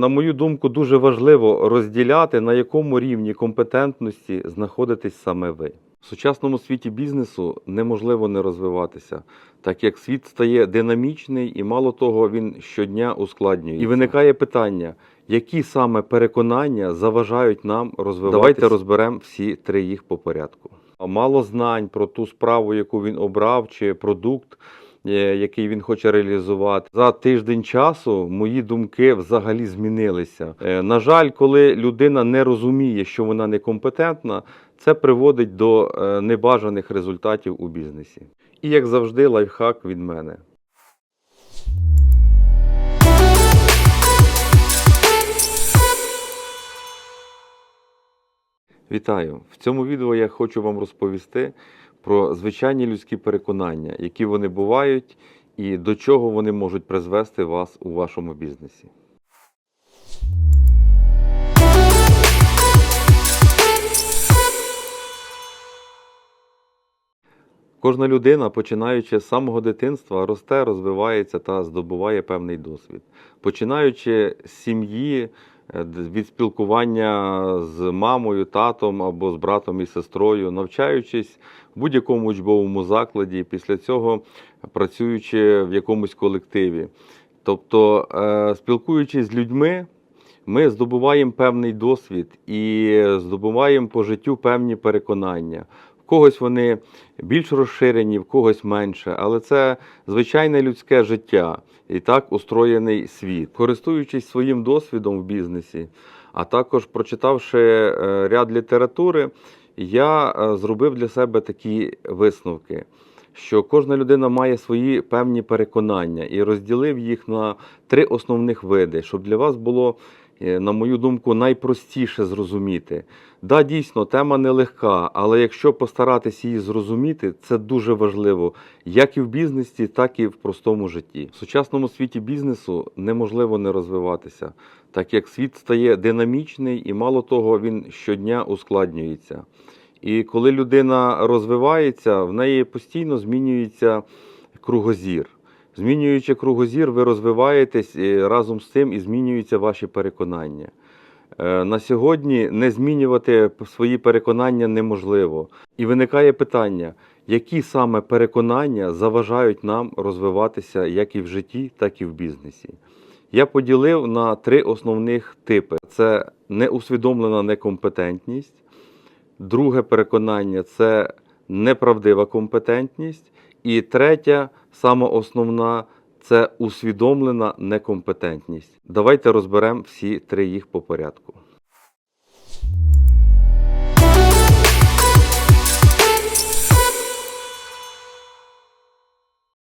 На мою думку, дуже важливо розділяти, на якому рівні компетентності знаходитесь саме ви. В сучасному світі бізнесу неможливо не розвиватися, так як світ стає динамічний і мало того, він щодня ускладнюється. І виникає питання, які саме переконання заважають нам розвиватися. Давайте розберемо всі три їх по порядку. Мало знань про ту справу, яку він обрав, чи продукт, який він хоче реалізувати. За тиждень часу мої думки взагалі змінилися. Е, На жаль, коли людина не розуміє, що вона некомпетентна, це приводить до е, небажаних результатів у бізнесі. І як завжди, лайфхак від мене. Вітаю! В цьому відео я хочу вам розповісти про звичайні людські переконання, які вони бувають і до чого вони можуть призвести вас у вашому бізнесі. Кожна людина, починаючи з самого дитинства, росте, розвивається та здобуває певний досвід. Починаючи з сім'ї, від спілкування з мамою, татом або з братом і сестрою, навчаючись в будь-якому учбовому закладі, після цього працюючи в якомусь колективі. Тобто, е, спілкуючись з людьми, ми здобуваємо певний досвід і здобуваємо по життю певні переконання. Когось вони більш розширені, в когось менше, але це звичайне людське життя і так устроєний світ. Користуючись своїм досвідом в бізнесі, а також прочитавши е, ряд літератури, я е, зробив для себе такі висновки. Що кожна людина має свої певні переконання і розділив їх на три основних види, щоб для вас було, на мою думку, найпростіше зрозуміти. Да, дійсно, тема нелегка, але якщо постаратись її зрозуміти, це дуже важливо як і в бізнесі, так і в простому житті. В сучасному світі бізнесу неможливо не розвиватися, так як світ стає динамічний і мало того, він щодня ускладнюється. І коли людина розвивається, в неї постійно змінюється кругозір. Змінюючи кругозір, ви розвиваєтесь і разом з тим і змінюються ваші переконання. Е, На сьогодні не змінювати свої переконання неможливо. І виникає питання, які саме переконання заважають нам розвиватися як і в житті, так і в бізнесі. Я поділив на три основних типи: це неусвідомлена некомпетентність. Друге переконання це неправдива компетентність. І третя, сама основна, це усвідомлена некомпетентність. Давайте розберемо всі три їх по порядку.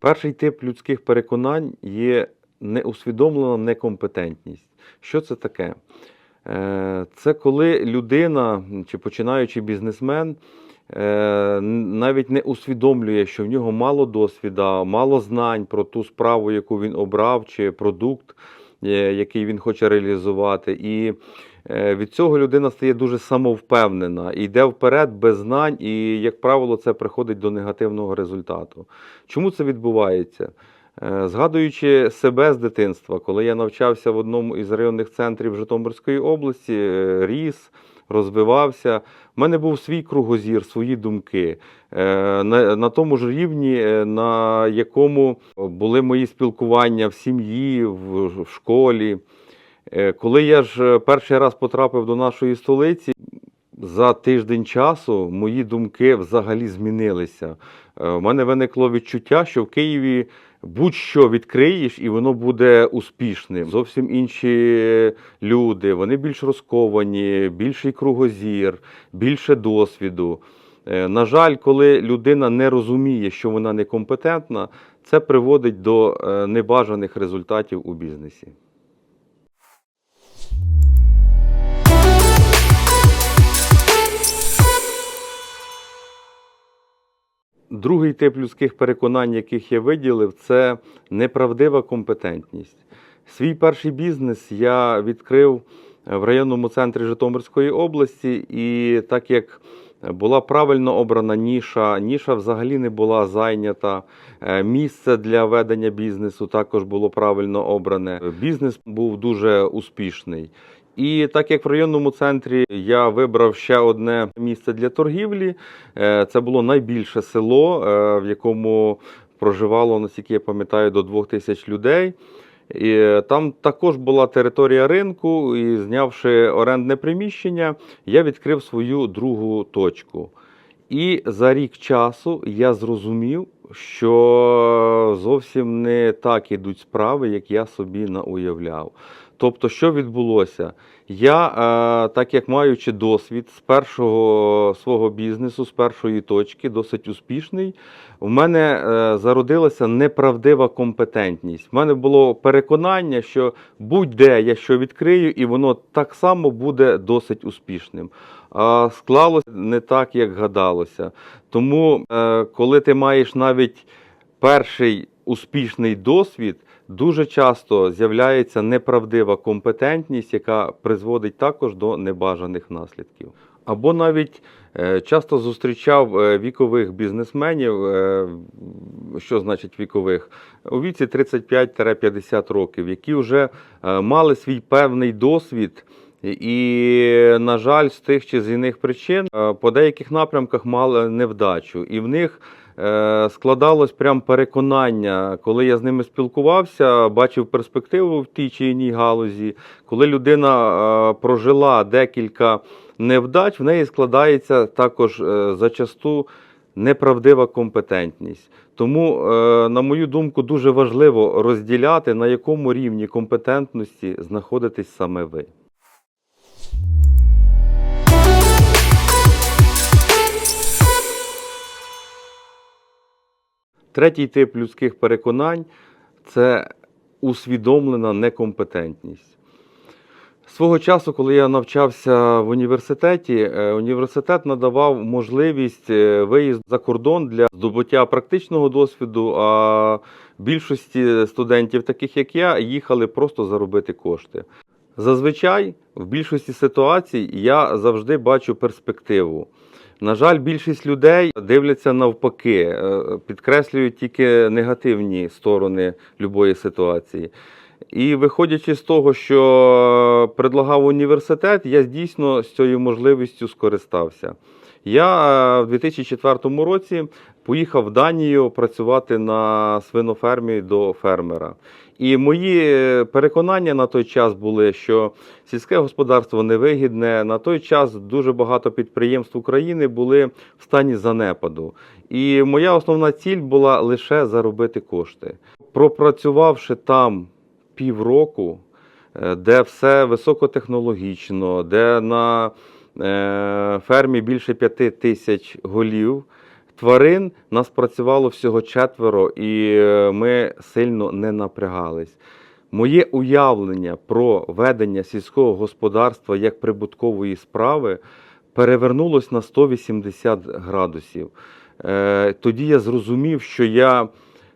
Перший тип людських переконань є неусвідомлена некомпетентність. Що це таке? Е, Це коли людина чи починаючий бізнесмен навіть не усвідомлює, що в нього мало досвіда, мало знань про ту справу, яку він обрав, чи продукт, е, який він хоче реалізувати. І е, від цього людина стає дуже самовпевнена, йде вперед без знань, і, як правило, це приходить до негативного результату. Чому це відбувається? Е, Згадуючи себе з дитинства, коли я навчався в одному із районних центрів Житомирської області, е, ріс, розвивався, в мене був свій кругозір, свої думки. Е, На, на тому ж рівні, е, на якому були мої спілкування в сім'ї, в, в школі. Е, Коли я ж перший раз потрапив до нашої столиці, за тиждень часу мої думки взагалі змінилися. У мене виникло відчуття, що в Києві будь-що відкриєш, і воно буде успішним. Зовсім інші люди, вони більш розковані, більший кругозір, більше досвіду. Е, На жаль, коли людина не розуміє, що вона некомпетентна, це приводить до е, небажаних результатів у бізнесі. Другий тип людських переконань, яких я виділив, це неправдива компетентність. Свій перший бізнес я відкрив в районному центрі Житомирської області, і так як була правильно обрана ніша. Ніша взагалі не була зайнята. Е, Місце для ведення бізнесу також було правильно обране. Бізнес був дуже успішний. І так як в районному центрі я вибрав ще одне місце для торгівлі, е, це було найбільше село, е, в якому проживало, наскільки я пам'ятаю, до двох тисяч людей. І е, там також була територія ринку, і знявши орендне приміщення, я відкрив свою другу точку. І за рік часу я зрозумів, що зовсім не так ідуть справи, як я собі науявляв. Тобто, що відбулося? Я, е, так як маючи досвід з першого свого бізнесу, з першої точки, досить успішний, в мене е, зародилася неправдива компетентність. В мене було переконання, що будь-де я що відкрию, і воно так само буде досить успішним. А склалося не так, як гадалося. Тому, е, коли ти маєш навіть перший успішний досвід, дуже часто з'являється неправдива компетентність, яка призводить також до небажаних наслідків. Або навіть е, часто зустрічав е, вікових бізнесменів, е, що значить вікових, у віці 35-50 років, які вже мали свій певний досвід. І, на жаль, з тих чи з інших причин по деяких напрямках мали невдачу. І в них складалось прям переконання, коли я з ними спілкувався, бачив перспективу в тій чи іній галузі. Коли людина е, прожила декілька невдач, в неї складається також е, зачасту неправдива компетентність. Тому, е, на мою думку, дуже важливо розділяти, на якому рівні компетентності знаходитесь саме ви. Третій тип людських переконань це усвідомлена некомпетентність. Свого часу, коли я навчався в університеті, е, університет надавав можливість е, виїзду за кордон для здобуття практичного досвіду. А більшості студентів, таких як я, їхали просто заробити кошти. Зазвичай, в більшості ситуацій, я завжди бачу перспективу. На жаль, більшість людей дивляться навпаки, е, підкреслюють тільки негативні сторони любої ситуації. І виходячи з того, що предлагав університет, я дійсно з цією можливістю скористався. Я е, в 2004 році поїхав в Данію працювати на свинофермі до фермера. І мої переконання на той час були, що сільське господарство невигідне. На той час дуже багато підприємств України були в стані занепаду. І моя основна ціль була лише заробити кошти. Пропрацювавши там півроку, е, де все високотехнологічно, де на е, фермі більше п'яти тисяч голів. Тварин нас працювало всього четверо, і е, ми сильно не напрягались. Моє уявлення про ведення сільського господарства як прибуткової справи перевернулось на 180 градусів. Е, Тоді я зрозумів, що я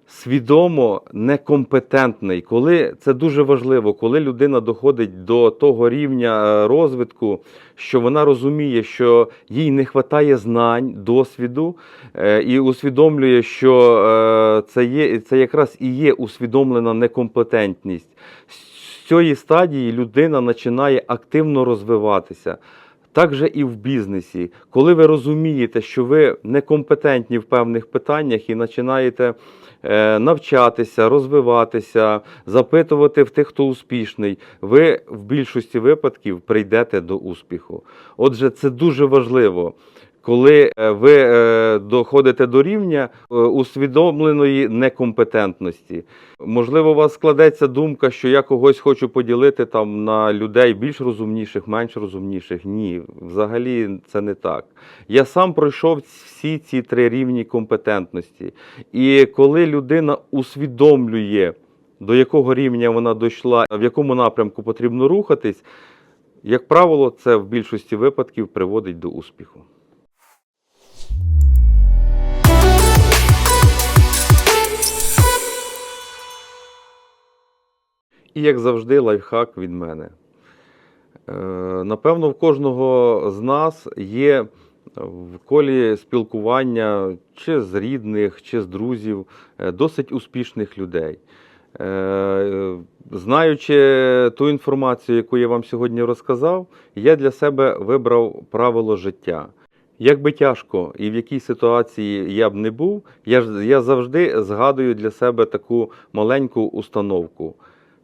свідомо некомпетентний. Коли це дуже важливо, коли людина доходить до того рівня е, розвитку, що вона розуміє, що їй не вистачає знань, досвіду, е, і усвідомлює, що е, це є це якраз і є усвідомлена некомпетентність. З цієї стадії людина починає активно розвиватися. Так же і в бізнесі, коли ви розумієте, що ви некомпетентні в певних питаннях і починаєте е, навчатися, розвиватися, запитувати в тих, хто успішний, ви в більшості випадків прийдете до успіху. Отже, це дуже важливо. Коли е, ви е, доходите до рівня е, усвідомленої некомпетентності, можливо, у вас складеться думка, що я когось хочу поділити там на людей більш розумніших, менш розумніших. Ні, взагалі це не так. Я сам пройшов всі ці три рівні компетентності. І коли людина усвідомлює, до якого рівня вона дійшла, в якому напрямку потрібно рухатись, як правило, це в більшості випадків приводить до успіху. І, як завжди, лайфхак від мене. Е, Напевно, в кожного з нас є в колі спілкування чи з рідних, чи з друзів, е, досить успішних людей. Е, Знаючи ту інформацію, яку я вам сьогодні розказав, я для себе вибрав правило життя. Як би тяжко і в якій ситуації я б не був, я, я завжди згадую для себе таку маленьку установку,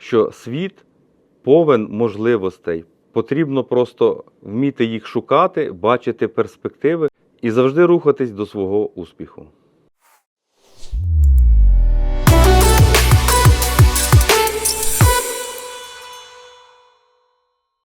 що світ повен можливостей. Потрібно просто вміти їх шукати, бачити перспективи і завжди рухатись до свого успіху.